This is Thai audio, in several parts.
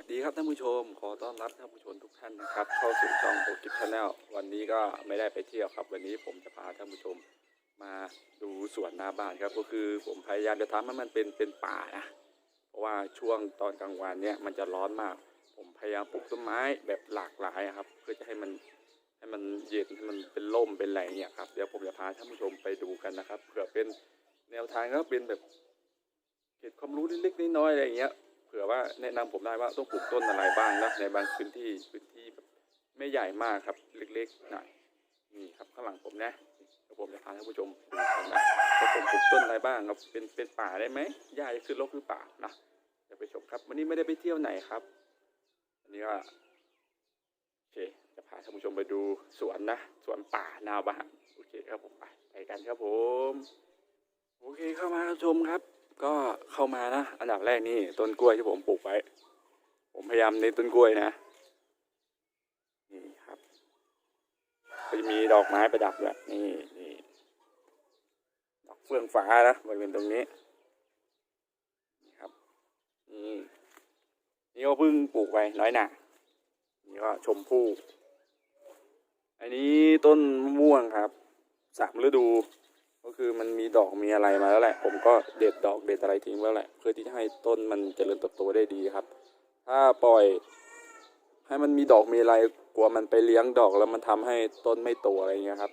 วัสดีครับท่านผู้ชม ขอต้อนรับท่านผู้ชมทุกท่านนะครับ เข้าสู่ช่องโปรกิฟชาแนลวันนี้ก็ไม่ได้ไปเที่ยวครับ วันนี้ผมจะพาท่านผู้ชมมาดูสวนหน้าบ้านครับ ก็คือผมพยายามจะทำให้มันเป็นเป็นป่านะเพราะว่าช่วงตอนกลางวันเนี่ยมันจะร้อนมาก ผมพยายามปลูกต้นไม้แบบหลากหลายครับ เพื่อจะให้มันให้มันเย็นให้มันเป็นร่มเป็นอะไรเนี่ยครับเดี๋ยวผมจะพาท่านผู้ชมไปดูกันนะครับเผื่อเป็นแนวทางก็เป็นแบบเกร็ดความรู้เล็กๆน้อยๆอะไรอย่างเงี้ย เผื่อว่าแนะนำผมได้ว่าต้องปลูกต้นอะไรบ้างนะในบางพื้นที่พื้นที่แบบไม่ใหญ่มากครับเล็กๆหน่อยนี่ครับข้างหลังผมนะเดี๋ยวผมจะพาท่านผู้ชมดูกันนะว่าผมปลูกต้นอะไรบ้างครับเป็นเป็นป่าได้ไหมหญ้าจะขึ้นรกหรือเปล่านะเดี๋ยวไปชมครับ วันนี้ไม่ได้ไปเที่ยวไหนครับวันนี้ก็โอเคจะพาท่านผู้ชมไปดูสวนนะสวนป่านาบ้านโอเคครับผมไปไปกันครับผม โอเคเข้ามาชมครับ ก็เข้ามานะ อันดับแรกนี่ต้นกล้วยที่ผมปลูกไว้ ผมพยายามเน้นต้นกล้วยนะนี่ครับก็จะมีดอกไม้ประดับด้วยนี่นี่ดอกเฟื่องฟ้านะบริเวณตรงนี้นี่ครับนี่นี่ก็เพิ่งปลูกไว้น้อยหนานี่ก็ชมพู่อันนี้ต้นม่วงครับสามฤดู ก็คือมันมีดอกมีอะไรมาแล้วแหละ ผมก็เด็ดดอกเด็ดอะไรทิ้งไว้แล้วแหละ เพื่อที่จะให้ต้นมันเจริญเติบโตได้ดีครับ ถ้าปล่อย ให้มันมีดอกมีอะไรกลัวมันไปเลี้ยงดอกแล้วมันทำให้ต้นไม่โตอะไรอย่างเงี้ยครับ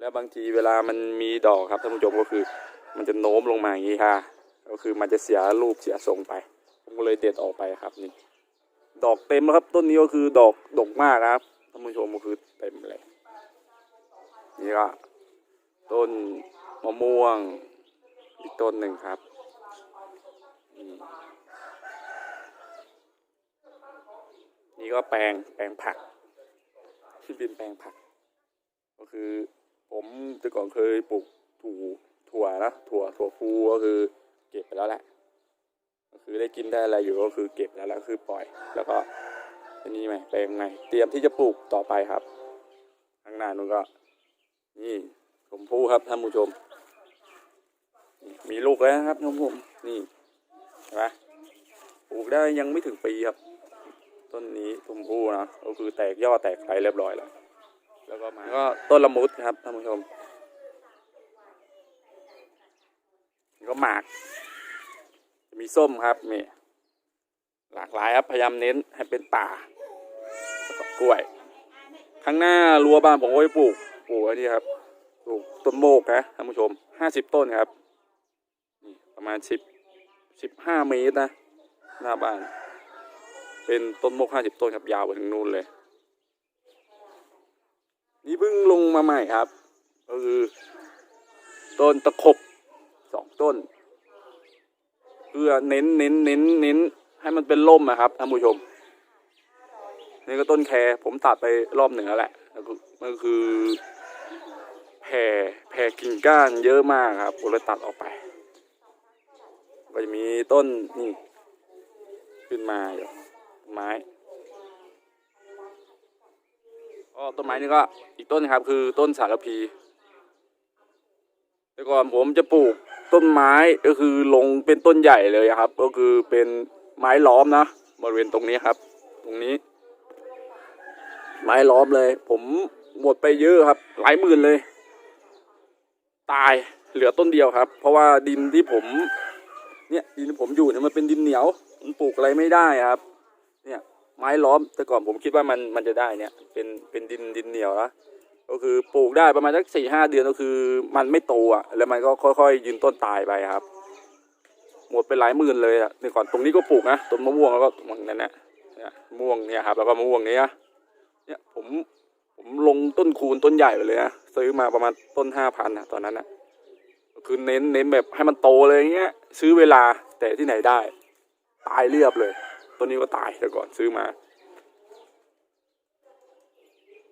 แล้วบางทีเวลามันมีดอกครับท่านผู้ชมก็คือ มันจะโน้มลงมาอย่างนี้ค่ะ ก็คือมันจะเสียรูปเสียทรงไป ผมก็เลยเด็ดออกไปครับนี่ ดอกเต็มแล้วครับ ต้นนี้ก็คือดอกดกมากครับท่านผู้ชมก็คือเต็มเลยนี่ก็ต้น มะม่วง อีกต้นหนึ่งครับ นี่ก็แปลงแปลงผักที่เป็นแปลงผัก ก็คือ ผมแต่ก่อนเคยปลูกถูถั่วนะถั่วถั่วพูก็คือ เก็บไปแล้วแหละก็คือได้กินได้อะไรอยู่ก็คือเก็บแล้วแล้วคือปล่อย แล้วก็อันนี้ไหมแปลงไงเตรียมที่จะปลูกต่อไปครับข้างหน้านู้นก็ นี่ชมพู่ครับท่านผู้ชม มีลูกแล้วนะครับน้องผมนี่เห็นไหมปลูกได้ยังไม่ถึงปีครับ ต้นนี้ชมพู่นะก็คือแตกยอดแตกไครเรียบร้อยแล้วแล้วก็มาก็ต้นละมุดครับท่านผู้ชมก็หมากมีส้มครับนี่หลากหลายครับพยายามเน้นให้เป็นป่าแล้วก็กล้วย ข้างหน้ารั้วบ้านผมก็ไปปลูกปลูกอันนี้ครับปลูกต้นโมกนะท่านผู้ชมห้าสิบต้นครับ ประมาณสิบสิบห้าเมตรนะ หน้าบ้าน เป็นต้นโมกห้าสิบต้นครับยาวไปถึงนู่นเลย นี่เพิ่งลงมาใหม่ครับก็คือต้นตะขบสองต้นเพื่อเน้นเน้นเน้นเน้นให้มันเป็นร่มนะครับท่านผู้ชมนี่ก็ต้นแครผมตัดไปรอบหนึ่งแล้วแหละมันก็คือแผ่แผ่กิ่งก้านเยอะมากครับผมเลยตัดออกไป ก็จะมีต้นนี่ขึ้นมาอยู่ไม้ก็ต้นไม้นี่ก็อีกต้นนะครับคือต้นสารพีแต่ก่อนผมจะปลูกต้นไม้ก็คือลงเป็นต้นใหญ่เลยครับ ก็คือเป็นไม้ล้อมนะบริเวณตรงนี้ครับ ตรงนี้ ไม้ล้อมเลย ผมหมดไปเยอะครับ หลายหมื่นเลย ตายเหลือต้นเดียวครับ เพราะว่าดินที่ผม เนี่ยดินที่ผมอยู่เนี่ยมันเป็นดินเหนียวมันปลูกอะไรไม่ได้ครับ เนี่ยไม้ล้อมแต่ก่อนผมคิดว่ามันมันจะได้เนี่ยเป็นเป็นดินดินเหนียวนะก็คือปลูกได้ประมาณสักสี่ห้าเดือนก็คือ มันไม่โตอะ แล้วมันก็ค่อยๆ ยืนต้นตายไปครับ หมดไปหลายหมื่นเลยอะในก่อนตรงนี้ก็ปลูกนะต้นมะม่วงแล้วก็ตรงนั้นแหละเนี่ยม่วงเนี่ยครับแล้วก็มะม่วงเนี้ยเนี่ยผมผมลงต้นคูณต้นใหญ่ไปเลยนะซื้อมาประมาณต้นห้าพันนะตอนนั้นนะ คือเน้นเน้นแบบให้มันโตเลยอย่างเงี้ย ซื้อเวลาแต่ที่ไหนได้ ตายเรียบเลย ต้นนี้ก็ตายแต่ก่อนซื้อมา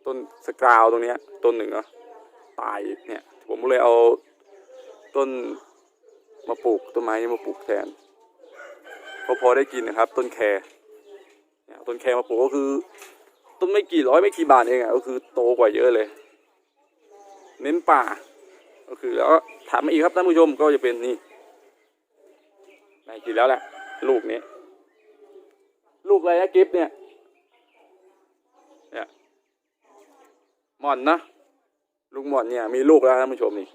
ต้นสกราวตรงเนี้ย ต้นหนึ่งอะตายเนี่ย ผมเลยเอาต้นมาปลูกต้นไม้นี้มาปลูกแทนพราะพอได้กินนะครับ ต้นแครเนี่ยต้นแครมาปลูกก็คือ ต้นไม่กี่ร้อยไม่กี่บาทเองอะก็คือโตกว่าเยอะเลย เน้นป่า ก็คือแล้วถามมาอีกครับท่านผู้ชมก็จะเป็นนี่ได้กินแล้วแหละลูกนี้ลูกอะไรนะกิฟเนี่ยเนี่ยหม่อนนะลูกหม่อนเนี่ยมีลูกแล้วท่านผู้ชมนี่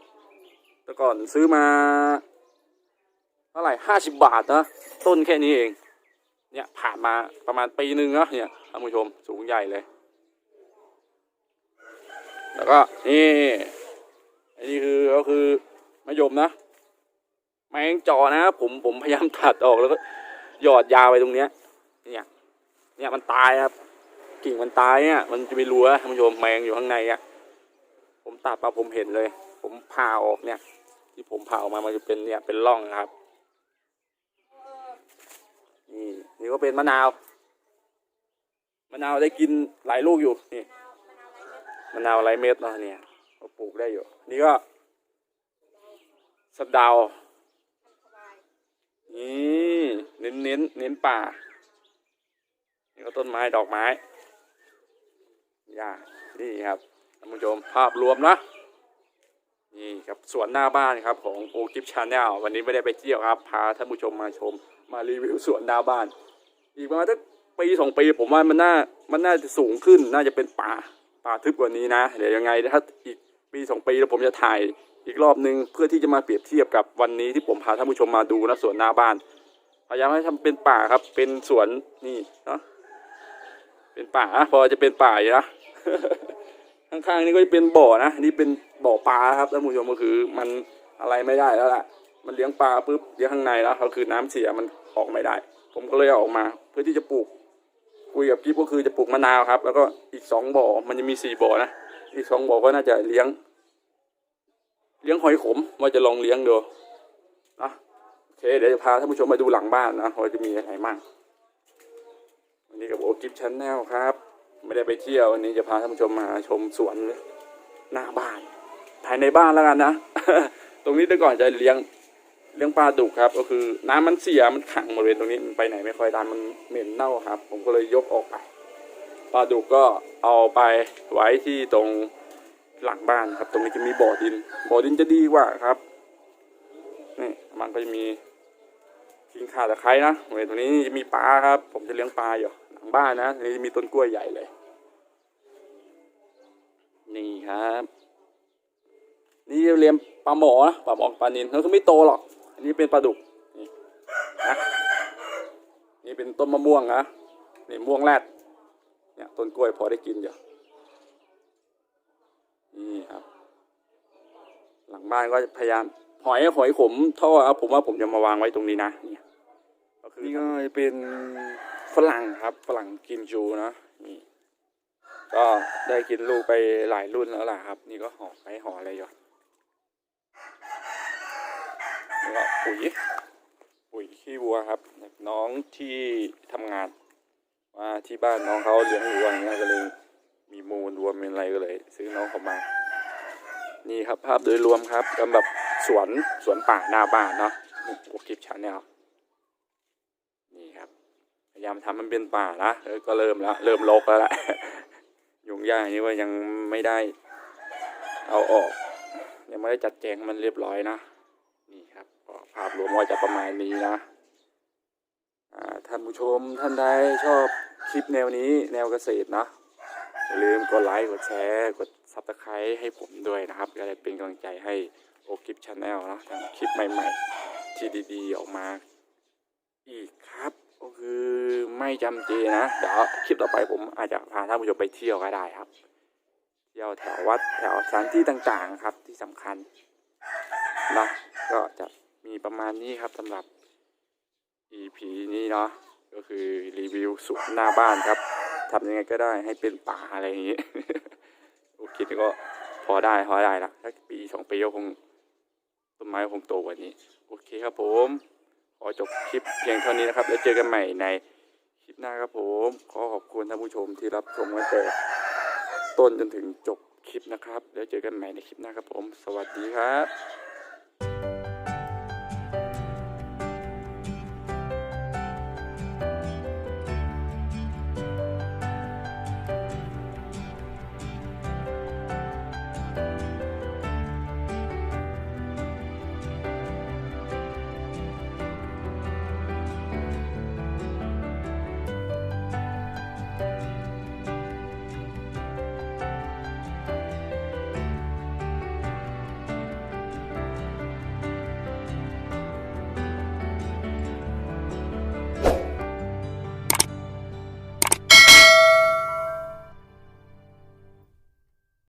แต่ก่อนซื้อมาเท่าไหร่ห้าสิบบาทนะต้นแค่นี้เองเนี่ยผ่านมาประมาณปีหนึ่งนะเนี่ยท่านผู้ชมสูงใหญ่เลย แล้วก็นี่ อันนี้คือก็คือมะยมนะแมงจอนะผมผมพยายามตัดออกแล้วก็หยอดยาวไปตรงเนี้ย เนี่ยเนี่ยมันตายครับ กิ่งมันตายเนี่ยมันจะไม่รู้นะท่านผู้ชมแมงอยู่ข้างในอะผมตัดมาผมเห็นเลย ผมผ่าออกเนี่ย ที่ผมผ่าออกมามันจะเป็นเนี่ยเป็นร่องครับนี่นี่ก็เป็นมะนาวมะนาวได้กินหลายลูกอยู่นี่มะนาวไรเม็ดเนาะเนี่ย ปลูกได้อยู่ นี่ก็สะดาวนี่เน้นเน้นเน้นป่า นี่ก็ต้นไม้ดอกไม้หญ้านี่ครับท่านผู้ชมภาพรวมนะนี่ครับสวนหน้าบ้านครับของโอกิฟชาแนลวันนี้ไม่ได้ไปเที่ยวครับ พาท่านผู้ชมมาชม มารีวิวสวนหน้าบ้าน อีกประมาณสักปีสองปีผมว่ามันน่ามันน่าจะสูงขึ้นน่าจะเป็นป่าป่าทึบกว่านี้นะ เดี๋ยวยังไงถ้าอีก ปีสองปีแล้วผมจะถ่ายอีกรอบนึงเพื่อที่จะมาเปรียบเทียบกับวันนี้ที่ผมพาท่านผู้ชมมาดูนะสวนหน้าบ้านพยายามให้ทำเป็นป่าครับ เป็นสวนนี่เนาะเป็นป่าพอจะเป็นป่าอยู่นะข้างๆนี่ก็จะเป็นบ่อนะนี่เป็นบ่อปลาครับท่านผู้ชมก็คือมันอะไรไม่ได้แล้วล่ะ มันเลี้ยงปลาปุ๊บเลี้ยงข้างในแล้วก็คือน้ำเสียมันออกไม่ได้ ผมก็เลยเอาออกมา เพื่อที่จะปลูกคุยกับกิ๊บก็คือจะปลูกมะนาวครับ แล้วก็อีกสองบ่อมันจะมีสี่บ่อนะ อีกสองบอก็น่าจะเลี้ยง เลี้ยงหอยขมว่าจะลองเลี้ยงดูนะโอเค เดี๋ยวจะพาท่านผู้ชมมาดูหลังบ้านนะว่าจะมีอะไรมั่งวันนี้กับโอกิฟชันแนลครับ ไม่ได้ไปเที่ยววันนี้จะพาท่านผู้ชมมาชมสวนหน้าบ้าน ภายในบ้านแล้วกันนะ ตรงนี้แต่ก่อนจะเลี้ยงเลี้ยงปลาดุกครับ ก็คือน้ำมันเสียมันขังบริเวณตรงนี้มันไปไหนไม่ค่อยได้มันเหม็นเน่าครับ ผมก็เลยยกออกไป ปลาดุกก็เอาไปไว้ที่ตรงหลังบ้านครับ ตรงนี้จะมีบ่อดิน บ่อดินจะดีกว่าครับ นี่มันก็จะมีทิ้งข่าตะไคร้นะเวณตรงนี้จะมีปลาครับ ผมจะเลี้ยงปลาอยู่หลังบ้านนะนี้จะมีต้นกล้วยใหญ่เลย นี่ครับ นี่เลี้ยงปลาหมอนะปลาหมอปลานินเขาไม่โตหรอก อันนี้เป็นปลาดุกนี่นะนี่เป็นต้นมะม่วงนะนี่ม่วงแรด เนี่ยต้นกล้วยพอได้กินอยู่นี่ครับ หลังบ้านก็พยายามหอยหอยขมท่อครับผมว่าผมจะมาวางไว้ตรงนี้นะเนี่ยก็คือนี่ก็เป็นฝรั่งครับฝรั่งกินจูนะนี่ก็ได้กินลูกไปหลายรุ่นแล้วล่ะครับ นี่ก็ห่อไปห่ออะไรอยู่นี่ก็ปุ๋ยปุ๋ยขี้วัวครับ น้องที่ทำงาน ว่าที่บ้านน้องเขาเลี้ยงวัวอย่างเงี้ยก็เลย มีมูลวัวมีอะไรก็เลย ซื้อน้องเขามา นี่ครับภาพโดยรวมครับสำหรับสวนสวนป่าหน้าบ้านเนาะโอคลิปชาแนลนี่ครับพยายามทำมันเป็นป่านะก็เริ่มแล้วเริ่มรกแล้วละยุงยางนี่ว่ายังไม่ได้ เอาออก ยังไม่ได้จัดแจงมันเรียบร้อยนะนี่ครับภาพรวมว่าจะประมาณนี้นะ ท่านผู้ชมท่านใดชอบคลิปแนวนี้แนวเกษตรนะอย่าลืมกดไลค์กดแชร์กดซับสไครต์ให้ผมด้วยนะครับ ก็จะเป็นกำลังใจให้โอคลิปชาแนลนะทำคลิปใหม่ๆ ที่ดีๆ ออกมาอีกครับ ก็คือไม่จำเจนะเดี๋ยวคลิปต่อไปผมอาจจะพาท่านผู้ชมไปเที่ยวก็ได้ครับ เที่ยวแถววัดแถวสถานที่ต่างๆครับที่สำคัญนะก็จะมีประมาณนี้ครับสำหรับ EP นี้เนาะก็คือรีวิวสวนหน้าบ้านครับทำยังไงก็ได้ให้เป็นป่าอะไรอย่างนี้โอเคก็พอได้พอได้ละสักปีสองปีก็คงต้นไม้คงโตกว่านี้ โอเคครับผม ขอจบคลิปเพียงเท่านี้นะครับ แล้วเจอกันใหม่ในคลิปหน้าครับผม ขอขอบคุณท่านผู้ชมที่รับชมตั้งแต่ต้นจนถึงจบคลิปนะครับ แล้วเจอกันใหม่ในคลิปหน้าครับผม สวัสดีครับ